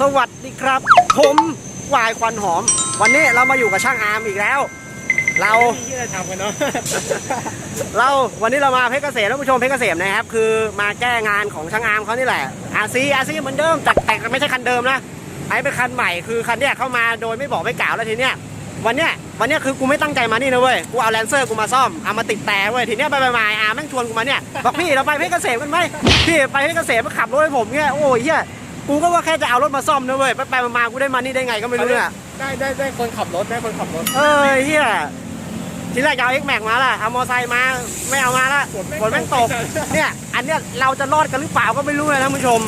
สวัสดีครับ ผมวายควันหอม วันนี้เรามาอยู่กับช่างอาร์มอีกแล้ว เราไม่มีที่จะทำกันเนาะเราวันนี้เรามาเพชรเกษมท่านผู้ชมเพชรเกษมนะครับ คือมาแก้งานของช่างอาร์มเขานี่แหละอาซีอาซีเหมือนเดิมแต่แต่ไม่ใช่คันเดิมนะไอ้เป็นคันใหม่คือคันเนี้ยเข้ามาโดยไม่บอกไม่กล่าวแล้วทีเนี้ยวันเนี้ยวันเนี้ยคือกูไม่ตั้งใจมานี่นะเว้ย กูเอาแลนเซอร์กูมาซ่อม เอามาติดแต่เว้ย ทีเนี้ยไปไปมาอาร์มแม่งชวนกูมาเนี่ย บอกพี่เราไปเพชรเกษมกันไหมพี่ไปเพชรเกษมมาขับรถให้ผมเนี่ย โอ้ยเฮีย กูก็ว่าแค่จะเอารถมาซ่อมนะเว้ยไปไปมาๆกูได้มานี่ได้ไงก็ไม่รู้เนี่ยได้ได้ได้คนขับรถได้คนขับรถ เอ้ยเฮียทีแรกจะเอา X Max มาล่ะเอามอไซค์มาไม่เอามาละฝนแม่งฝนแม่งตกตกเนี่ยอันเนี้ยเราจะรอดกันหรือเปล่าก็ไม่รู้เลยนะผู้ชม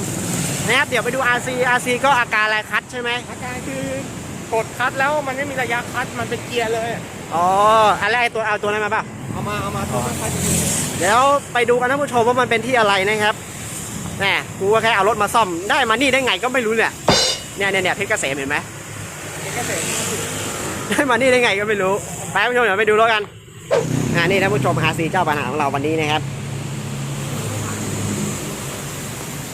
นะครับเดี๋ยวไปดู RC RC ก็อาการอะไรคัดใช่ไหมอาการคือกดคัดแล้วมันไม่มีระยะคัดมันเป็นเกียร์เลยอ๋ออันแรกไอ้ตัวเอาตัวนั้นมาเปล่าเอามาเอามาตัวคัดจริงเดี๋ยวไปดูกันท่านผู้ชมว่ามันเป็นที่อะไรนะครับ แหมกูก็แค่เอารถมาซ่อมได้มานี่ได้ไงก็ไม่รู้เนี่ยเนี่ยเนี่ยเนี่ยเพชรเกษมเห็นไหมๆนี่ก็เสร็จได้มานี่ได้ไงก็ไม่รู้ไปท่านผู้ชมเดี๋ยวไปดูรถกันอ่านี่ท่านผู้ชม RC เจ้าปัญหาของเราวันนี้นะครับ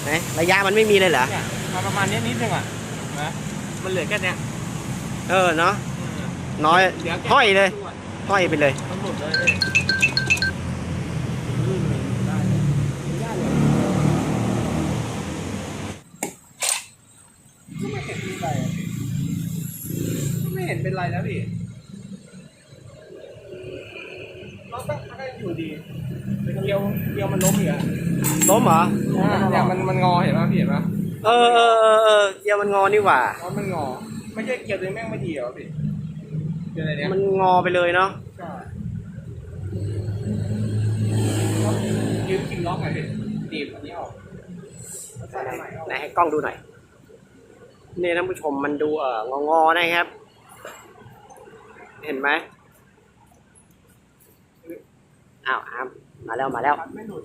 ไหนระยะมันไม่มีเลยเหรอเนี่ยมาประมาณนี้นิดนึงอะนะมันเหลือแค่เนี้ยเออเนาะน้อยเหลืแค่ห้อยเลย ห้อยไปเลย มันหลุดเลยไม่เห็นเป็นไรนะพี่เราต้องพักกันอยู่ดีแต่เกียวเกียวมันล้มอยู่อะล้มเหรอเนี่ยมันมันงอเห็นป่ะพี่เห็นป่ะเออเออเออเออเกียร์มันงอนี่หว่า เพราะมันงอ ไม่ใช่เกียวตัวนี้แม่งไม่ดีเหรอพี่เกียวอะไรเนี้ยมันงอไปเลยเนาะ ใช่ยืมคิงล็อกหน่อยพี่ตีบอันนี้ออกแล้วใส่อันใหม่ออก ไหนให้กล้องดูหน่อย นี่ท่านผู้ชมมันดูเอององอๆนะครับ เห็นไหมอ้าวอามมาแล้วมาแล้วมันไม่หลุด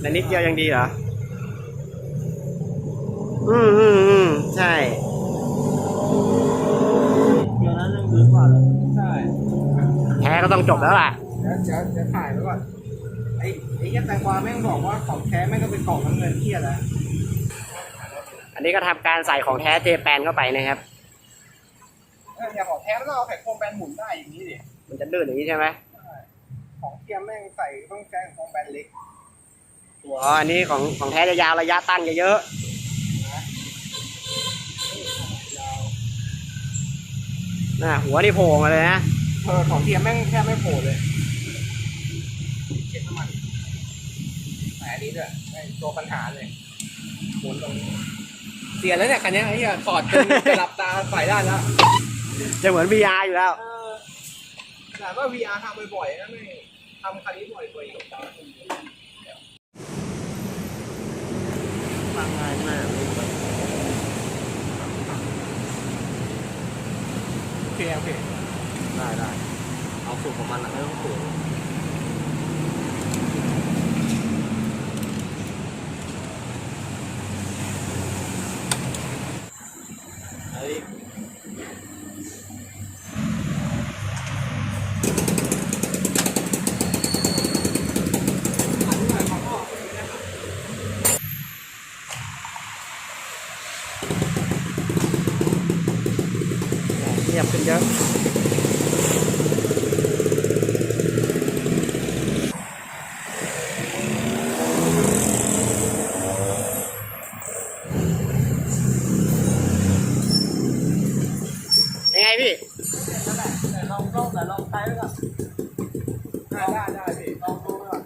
ในนิดเดียวยังดีเหรอ อืมอืมอืมใช่เกียวนั้นยังดีกว่าเลยใช่แพ้ก็ต้องจบแล้วล่ะเดี๋ยวเดี๋ยวเดี๋ยวถ่ายไว้ก่อนไอ้ไอ้ยักษ์แตงกวาแม่งบอกว่าของแท้แม่งก็เป็นกล่องน้ำเงินเที่ยแล้ว อันนี้ก็ทำการใส่ของแท้เจแปนเข้าไปนะครับเอออย่างของแท้แล้วเราเอาไข่โคมแบนหมุนได้อย่างนี้ดิมันจะลื่นอย่างนี้ใช่ไหมของเทียมแม่งใส่ต้องใช้ของโคมแบนเล็กอ๋ออันนี้ของของแท้จะยาวระยะตั้งจะเยอะน่ะหัวนี่โผล่มาเลยนะเออของเทียมแม่งแทบไม่โผล่เลยเก็บน้ำมันแต่อันนี้ด้วยไอ้ตัวปัญหาเลยหมุนตรงนี้ เสียแล้วเนี่ยคันเนี้ยไอ้เหี้ยถอดจนจะหลับตาใส่ได้แล้วจะเหมือน VR อยู่แล้ว เออแต่ว่า VR ทำบ่อยๆนะไม่ทำคันนี้บ่อยๆกับตาฟังง่ายมากโอเคโอเค ได้ได้เอาสูตรของมันอะไม่ต้องสูตร เฮ้เงียบขึ้นเยอะ ยังไงพี่ แต่ลองลองแต่ลองใช้ไว้ก่อนได้ได้ได้พี่ลองดูไว้ก่อน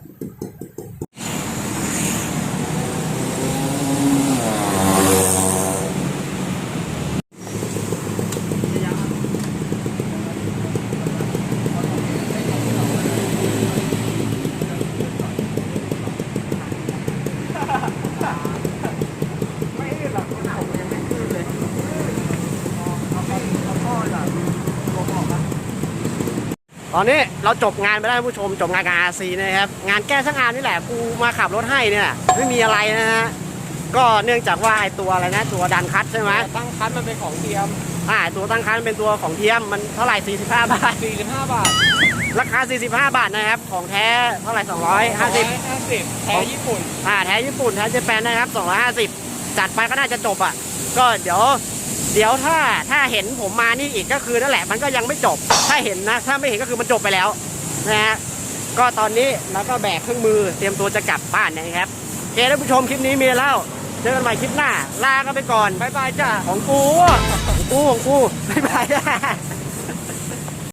ไม่ขึ้นหรอกผมยังไม่ขึ้นเลยเอาไปเอาพ่อจากลงออกนะ ตอนนี้เราจบงานไปแล้วท่านผู้ชมจบงานกับ RC นะครับ งานแก้ช่างงานนี่แหละกูมาขับรถให้เนี่ยไม่มีอะไรนะฮะก็เนื่องจากว่าไอตัวอะไรนะตัวดันคัตใช่ไหมตั้งคันมันเป็นของเทียมอ่าตัวตั้งคันเป็นตัวของเทียมมันเท่าไหร่ 45 บาท 45 บาท ราคา 45 บาทนะครับ ของแท้เท่าไหร่ 250ห้าสิบแท้ญี่ปุ่นอ่าแท้ญี่ปุ่นแท้เจแปนนะครับ 250 จัดไปก็น่าจะจบอะก็เดี๋ยว เดี๋ยวถ้าถ้าเห็นผมมานี่อีกก็คือนั่นแหละมันก็ยังไม่จบ ถ้าเห็นนะ ถ้าไม่เห็นก็คือมันจบไปแล้วนะฮะก็ตอนนี้เราก็แบกเครื่องมือเตรียมตัวจะกลับบ้านนะครับโอเคท่านผู้ชมคลิปนี้มีแล้วเจอกันใหม่คลิปหน้า ลากันไปก่อนบายบายจ้าของกูของกูของกูบายบายจ้า